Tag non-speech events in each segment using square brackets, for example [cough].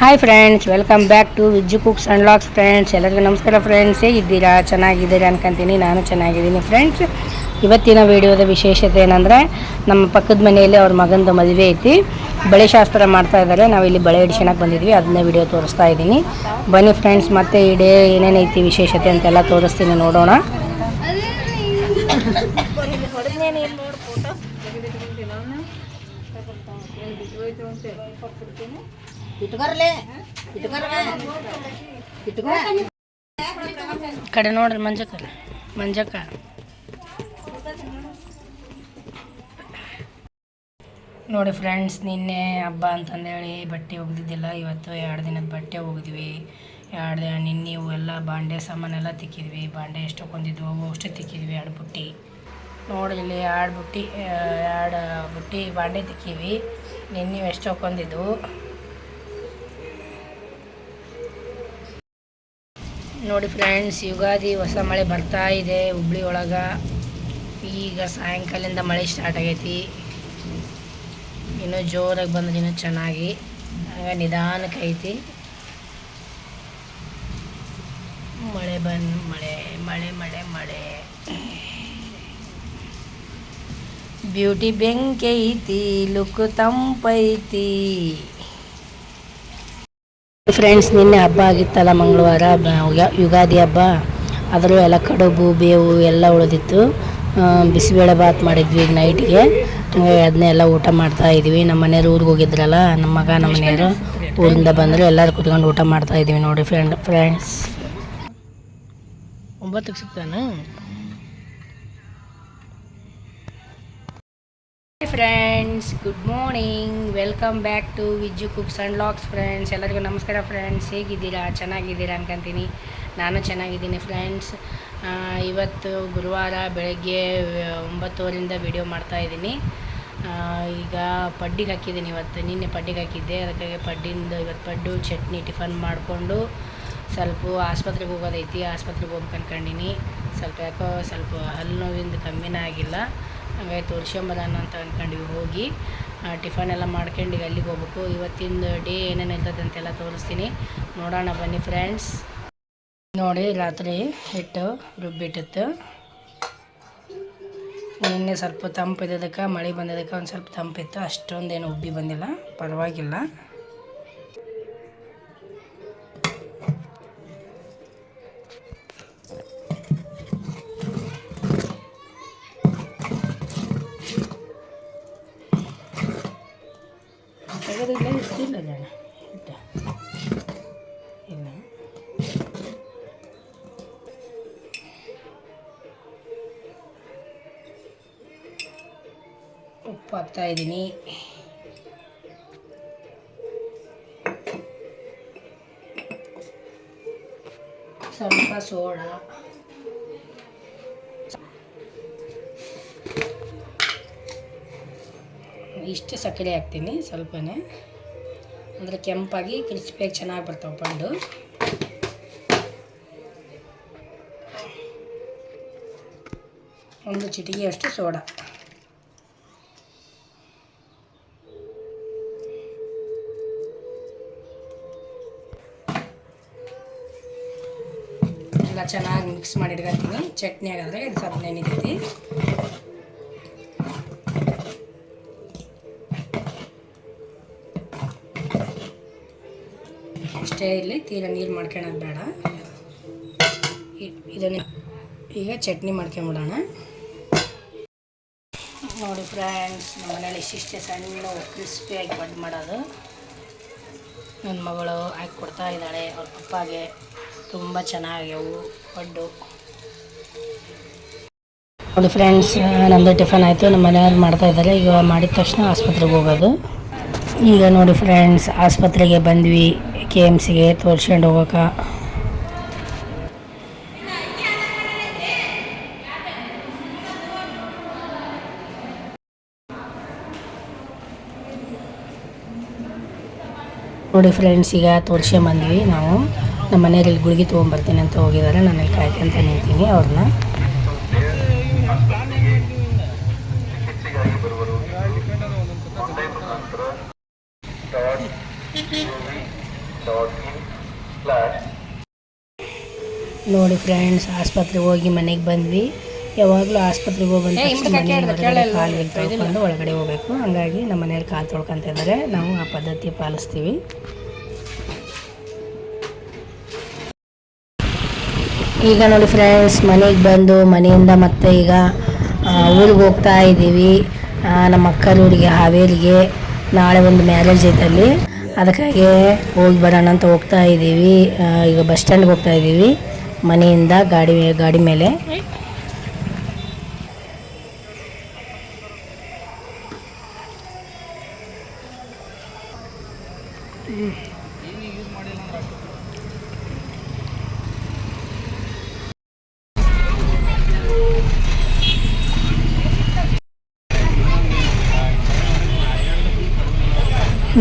Hi friends welcome back to Vijju cooks and locks friends ಎಲ್ಲರಿಗೂ ನಮಸ್ಕಾರ friends ಇದ್ದೀರಾ ಚೆನ್ನಾಗಿದ್ದೀರಾ ಅನ್ಕೊಂತೀನಿ. ನಾನು ಚೆನ್ನಾಗಿದ್ದೀನಿ ಫ್ರೆಂಡ್ಸ್ ಇವತ್ತಿನ ವಿಡಿಯೋದ ವಿಶೇಷತೆ ಏನಂದರೆ, ನಮ್ಮ ಪಕ್ಕದ ಮನೆಯಲ್ಲಿ ಅವ್ರ ಮಗನದು ಮದುವೆ ಐತಿ. ಬಳೆ ಶಾಸ್ತ್ರ ಮಾಡ್ತಾ ಇದ್ದಾರೆ. ನಾವು ಇಲ್ಲಿ ಬಳೆ ಹಿಡ್ಸೋಣಕ್ಕೆ ಬಂದಿದ್ವಿ. ಅದನ್ನೇ ವಿಡಿಯೋ ತೋರಿಸ್ತಾ ಇದ್ದೀನಿ. ಬನ್ನಿ ಫ್ರೆಂಡ್ಸ್ ಮತ್ತೆ ಈ ಡೇ ಏನೇನೈತಿ ವಿಶೇಷತೆ ಅಂತೆಲ್ಲ ತೋರಿಸ್ತೀನಿ ನೋಡೋಣ. ಕಡೆ ನೋಡ್ರಿ ಮಂಜಕ್ಕ ಮಂಜಕ್ಕ ನೋಡಿ ಫ್ರೆಂಡ್ಸ್, ನಿನ್ನೆ ಹಬ್ಬ ಅಂತಂದೇಳಿ ಬಟ್ಟೆ ಒಗ್ದಿದ್ದಿಲ್ಲ. ಇವತ್ತು ಎರಡು ದಿನದ ಬಟ್ಟೆ ಒಗ್ದ್ವಿ. ಎರಡು ದಿನ ನಿನ್ನೆ ಎಲ್ಲ ಬಾಂಡೆ ಸಾಮಾನೆಲ್ಲ ತಿಕ್ಕಿದ್ವಿ. ಬಾಂಡೆ ಎಷ್ಟು ಕೊಂದಿದ್ವು, ಅವು ಅಷ್ಟು ತಿಕ್ಕಿದ್ವಿ, ಎರಡು ಬುಟ್ಟಿ. ನೋಡಿ ಇಲ್ಲಿ ಎರಡು ಬುಟ್ಟಿ ಎರಡು ಬುಟ್ಟಿ ಬಾಂಡೆ ತಿಕ್ಕೀವಿ ನಿನ್ನೆ ಎಷ್ಟು ನೋಡಿ ಫ್ರೆಂಡ್ಸ್ ಯುಗಾದಿ ಹೊಸ ಮಳೆ ಬರ್ತಾ ಇದೆ ಹುಬ್ಳಿ ಒಳಗೆ. ಈಗ ಸಾಯಂಕಾಲದಿಂದ ಮಳೆ ಸ್ಟಾರ್ಟ್ ಆಗೈತಿ. ಇನ್ನೂ ಜೋರಾಗಿ ಬಂದ್ರೆ ಇನ್ನೂ ಚೆನ್ನಾಗಿ. ಆಗ ನಿಧಾನಕ್ಕೆ ಐತಿ. ಮಳೆ ಬಂದು ಮಳೆ ಮಳೆ ಮಳೆ ಮಳೆ. ಬ್ಯೂಟಿ ಬೆಂಕಿ ಐತಿ ಲುಕ್ ತಂಪೈತಿ. ಫ್ರೆಂಡ್ಸ್ ನಿನ್ನೆ ಹಬ್ಬ ಆಗಿತ್ತಲ್ಲ ಮಂಗಳವಾರ ಯುಗಾದಿ ಹಬ್ಬ. ಅದರಲ್ಲೂ ಎಲ್ಲ ಕಡುಬು, ಬೇವು ಎಲ್ಲ ಉಳಿದಿತ್ತು. ಬಿಸಿಬೇಳೆ ಬಾತ್ ಮಾಡಿದ್ವಿ ಈಗ ನೈಟ್ಗೆ. ಹಂಗಾಗಿ ಅದನ್ನೆಲ್ಲ ಊಟ ಮಾಡ್ತಾ ಇದ್ವಿ ನಮ್ಮ ಮನೆಯವ್ರು ಊರಿಗೆ ಹೋಗಿದ್ರಲ್ಲ, ನಮ್ಮ ಮಗ, ನಮ್ಮ ಮನೆಯವರು ಊರಿಂದ ಬಂದರು, ಎಲ್ಲರೂ ಕುತ್ಕೊಂಡು ಊಟ ಮಾಡ್ತಾ ಇದ್ವಿ ನೋಡಿ ಫ್ರೆಂಡ್ ಫ್ರೆಂಡ್ಸ್ ಒಂಬತ್ತಕ್ಕೆ ಸಿಗ್ತಾನೆ? Friends good morning welcome back to Vijju cooks and locks friends ಎಲ್ಲರಿಗೂ ನಮಸ್ಕಾರ ಫ್ರೆಂಡ್ಸ್ ಹೇಗಿದ್ದೀರಾ? ಚೆನ್ನಾಗಿದ್ದೀರಾ ಅನ್ಕೊಂತೀನಿ. ನಾನು ಚೆನ್ನಾಗಿದ್ದೀನಿ ಫ್ರೆಂಡ್ಸ್ ಇವತ್ತು ಗುರುವಾರ ಬೆಳಗ್ಗೆ ಒಂಬತ್ತುವರೆಯಿಂದ ವಿಡಿಯೋ ಮಾಡ್ತಾಯಿದ್ದೀನಿ ಈಗ ಪಡ್ಡಿಗೆ ಹಾಕಿದ್ದೀನಿ ಇವತ್ತು. ನಿನ್ನೆ ಪಡ್ಡಿಗೆ ಹಾಕಿದ್ದೆ. ಅದಕ್ಕಾಗಿ ಪಡ್ಡಿಂದ ಇವತ್ತು ಪಡ್ಡು, ಚಟ್ನಿ, ಟಿಫನ್ ಮಾಡಿಕೊಂಡು ಸ್ವಲ್ಪ ಆಸ್ಪತ್ರೆಗೆ ಹೋಗೋದೈತಿ. ಆಸ್ಪತ್ರೆಗೆ ಹೋಗ್ಬೇಕು ಅನ್ಕೊಂಡಿನಿ ಸ್ವಲ್ಪ ಯಾಕೋ ಸ್ವಲ್ಪ ಹಲ್ಲು ನೋವಿಂದ ಕಮ್ಮಿನೇ ಆಗಿಲ್ಲ. ಹಂಗಾಗಿ ತೋರಿಸ್ಕೊಂಬದಾನ ಅಂತ ಅಂದ್ಕೊಂಡ್ವಿ ಹೋಗಿ ಟಿಫನ್ ಎಲ್ಲ ಮಾಡ್ಕೊಂಡು ಈಗ ಅಲ್ಲಿಗೆ ಹೋಗ್ಬೇಕು. ಇವತ್ತಿನ ಡೇ ಏನೇನು ಇರ್ತದೆ ಅಂತೆಲ್ಲ ತೋರಿಸ್ತೀನಿ. ನೋಡೋಣ ಬನ್ನಿ ಫ್ರೆಂಡ್ಸ್ ನೋಡಿ, ರಾತ್ರಿ ಹಿಟ್ಟು ರುಬ್ಬಿಟ್ಟಿತ್ತು. ನಿನ್ನೆ ಸ್ವಲ್ಪ ತಂಪಿದ್ದದಕ್ಕೆ, ಮಳೆ ಬಂದಿದ್ದಕ್ಕೆ ಒಂದು ಸ್ವಲ್ಪ ತಂಪಿತ್ತು. ಅಷ್ಟೊಂದೇನು ಉಬ್ಬಿ ಬಂದಿಲ್ಲ. ಪರವಾಗಿಲ್ಲ. ಉಪ್ಪು ಹಾಕ್ತಾ ಇದ್ದೀನಿ. ಸ್ವಲ್ಪ ಸೋಡಾ. ಇಷ್ಟು ಸಕ್ಕರೆ ಹಾಕ್ತೀನಿ ಸ್ವಲ್ಪನೇ. ಅಂದರೆ ಕೆಂಪಾಗಿ ಕ್ರಿಸ್ಪಿಯಾಗಿ ಚೆನ್ನಾಗಿ ಬರ್ತಾವೆ ಪಂಡು ಒಂದು ಚಿಟಿಕೆಯಷ್ಟು ಸೋಡಾ. ಚೆನ್ನಾಗಿ ಮಿಕ್ಸ್ ಮಾಡಿ ಚಟ್ನಿ ಆಗಾದ್ರೆ ಇದು ಸ್ವಲ್ಪ ನೆನಿತೈತಿ ಅಷ್ಟೇ ಇಲ್ಲಿ ತೀರ ನೀರು ಮಾಡ್ಕೊಳೋದು ಬೇಡ. ಇದನ್ನು ಈಗ ಚಟ್ನಿ ಮಾಡ್ಕೊಂಬಿಡೋಣ. ನೋಡಿ ಫ್ರೆಂಡ್ಸ್ ನಮ್ಮ ಮನೇಲಿ ಇಷ್ಟಿಷ್ಟೇ ಸಣ್ಣ ಕ್ರಿಸ್ಪಿಯಾಗಿ ಬಡ್ ಮಾಡೋದು. ನನ್ನ ಮಗಳು ಹಾಕಿ ಕೊಡ್ತಾ ಇದ್ದಾಳೆ, ಅವ್ರ ಪಪ್ಪಾಗೆ ತುಂಬ ಚೆನ್ನಾಗ್ಯವು ಪಡ್ಡು. ನೋಡಿ ಫ್ರೆಂಡ್ಸ್ ನಮ್ಮದು ಟಿಫನ್ ಆಯಿತು. ನಮ್ಮ ಮನೆಯವ್ರು ಮಾಡ್ತಾ ಇದ್ದಾರೆ. ಈಗ ಮಾಡಿದ ತಕ್ಷಣ ಆಸ್ಪತ್ರೆಗೆ ಹೋಗೋದು. ಈಗ ನೋಡಿ ಫ್ರೆಂಡ್ಸ್ ಆಸ್ಪತ್ರೆಗೆ ಬಂದ್ವಿ. ಕೆ ಎಂ ಸಿಗೆ ತೋರ್ಸ್ಕೊಂಡು ಹೋಗೋಕೆ. ನೋಡಿ ಫ್ರೆಂಡ್ಸ್ ಈಗ ತೋರ್ಸ್ಕೊಂಬಂದ್ವಿ ನಾವು. ನಮ್ಮ ಮನೆಯಲ್ಲಿ ಗುಳಿಗೆ ತೊಗೊಂಬರ್ತೀನಿ ಅಂತ ಹೋಗಿದ್ದಾರೆ. ನಾನು ಇಲ್ಲಿ ಕಾಯ್ಕೊಂತ ನಿಂತೀನಿ. ಅವ್ರನ್ನ ನೋಡಿ ಫ್ರೆಂಡ್ಸ್ ಆಸ್ಪತ್ರೆಗೆ ಹೋಗಿ ಮನೆಗೆ ಬಂದ್ವಿ. ಯಾವಾಗಲೂ ಆಸ್ಪತ್ರೆಗೆ ಹೋಗಿ ಕಾಲು ಒಳಗಡೆ ಹೋಗ್ಬೇಕು. ಹಾಗಾಗಿ ನಮ್ಮ ಮನೆಯಲ್ಲಿ ಕಾಲು ತೊಳ್ಕೊಂತ ಇದ್ದಾರೆ. ನಾವು ಆ ಪದ್ಧತಿ ಪಾಲಿಸ್ತೀವಿ. ಈಗ ನೋಡಿ ಫ್ರೆಂಡ್ಸ್ ಮನೆಗೆ ಬಂದು ಮನೆಯಿಂದ ಮತ್ತೆ ಈಗ ಊರಿಗೆ ಹೋಗ್ತಾ ಇದ್ದೀವಿ. ನಮ್ಮ ನಮ್ಮ ಅಕ್ಕನೂರಿಗೆ ಹಾವೇರಿಗೆ. ನಾಳೆ ಒಂದು ಮ್ಯಾರೇಜ್ ಐತಲ್ಲಿ ಅದಕ್ಕಾಗಿ ಹೋಗಿ ಬರೋಣ ಅಂತ ಹೋಗ್ತಾ ಇದ್ದೀವಿ. ಈಗ ಬಸ್ ಸ್ಟ್ಯಾಂಡ್ಗೆ ಹೋಗ್ತಾ ಇದ್ದೀವಿ. ಮನೆಯಿಂದ ಗಾಡಿ ಗಾಡಿ ಮೇಲೆ.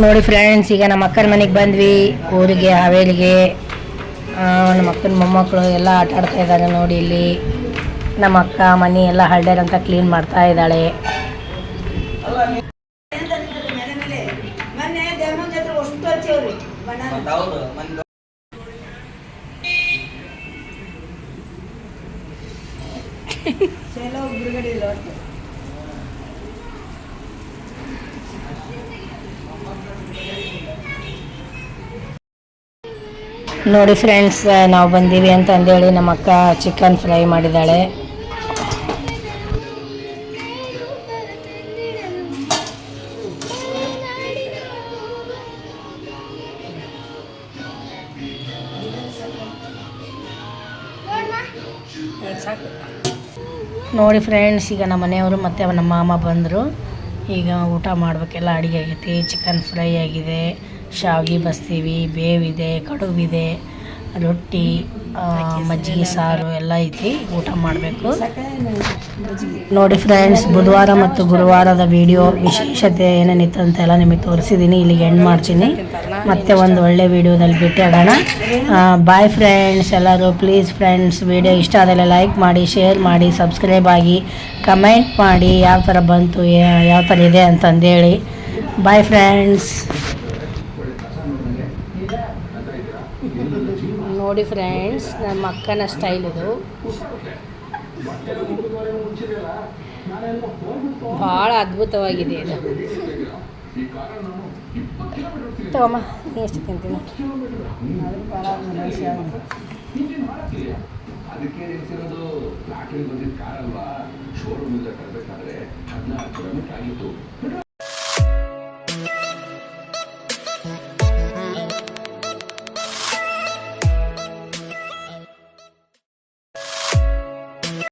ನೋಡಿ ಫ್ರೆಂಡ್ಸ್ ಈಗ ನಮ್ಮ ಅಕ್ಕನ ಮನೆಗೆ ಬಂದ್ವಿ. ಊರಿಗೆ ಹಾವೇಲಿಗೆ ನಮ್ಮ ಅಕ್ಕನ ಮೊಮ್ಮಕ್ಕಳು ಎಲ್ಲ ಆಟ ಆಡ್ತಾ ಇದ್ದಾರೆ ನೋಡಿ ಇಲ್ಲಿ. ನಮ್ಮ ಅಕ್ಕ ಮನೆ ಎಲ್ಲ ಹಳ್ಳ್ಯಾರ ಅಂತ ಕ್ಲೀನ್ ಮಾಡ್ತಾ ಇದ್ದಾಳೆ. [laughs] ನೋಡಿ ಫ್ರೆಂಡ್ಸ್ ನಾವು ಬಂದೀವಿ ಅಂತ ಅಂದೇಳಿ ನಮ್ಮ ಅಕ್ಕ ಚಿಕನ್ ಫ್ರೈ ಮಾಡಿದ್ದಾಳೆ ನೋಡಿ ಫ್ರೆಂಡ್ಸ್ ಈಗ ನಮ್ಮ ಮನೆಯವರು ಮತ್ತು ನಮ್ಮ ಮಾಮ ಬಂದರು. ಈಗ ಊಟ ಮಾಡಬೇಕೆಲ್ಲ ಅಡುಗೆ ಆಗೈತಿ ಚಿಕನ್ ಫ್ರೈ ಆಗಿದೆ. ಶಾವಿಗೆ ಬಸ್ತೀವಿ, ಬೇವಿದೆ ಕಡುಬಿದೆ ರೊಟ್ಟಿ ಮಜ್ಜಿಗೆ, ಸಾರು ಎಲ್ಲ ಐತಿ, ಊಟ ಮಾಡಬೇಕು. ನೋಡಿ ಫ್ರೆಂಡ್ಸ್ ಬುಧವಾರ ಮತ್ತು ಗುರುವಾರದ ವಿಡಿಯೋ ವಿಶೇಷತೆ ಏನೇನಿತ್ತು ಅಂತೆಲ್ಲ ನಿಮಗೆ ತೋರಿಸಿದ್ದೀನಿ ಇಲ್ಲಿಗೆ ಎಂಡ್ ಮಾಡ್ತೀನಿ. ಮತ್ತೆ ಒಂದು ಒಳ್ಳೆ ವಿಡಿಯೋದಲ್ಲಿ ಆಡೋಣ ಬಾಯ್ ಫ್ರೆಂಡ್ಸ್ ಎಲ್ಲರೂ ಪ್ಲೀಸ್ ಫ್ರೆಂಡ್ಸ್ ವಿಡಿಯೋ ಇಷ್ಟ ಆದಲ್ಲಿ ಲೈಕ್ ಮಾಡಿ ಶೇರ್ ಮಾಡಿ ಸಬ್ಸ್ಕ್ರೈಬ್ ಆಗಿ ಕಮೆಂಟ್ ಮಾಡಿ, ಯಾವ ಥರ ಬಂತು ಯಾವ ಥರ ಇದೆ ಅಂತಂದೇಳಿ. ಬಾಯ್ ಫ್ರೆಂಡ್ಸ್ ನೋಡಿ ಫ್ರೆಂಡ್ಸ್ ನಮ್ಮ ಅಕ್ಕನ ಸ್ಟೈಲ್ ಇದು. ಭಾಳ ಅದ್ಭುತವಾಗಿದೆ ಇದು. ತಗೊಮ್ಮ ನೀ ಎಷ್ಟು ತಿಂತೀನಿ? ಅದಕ್ಕೆ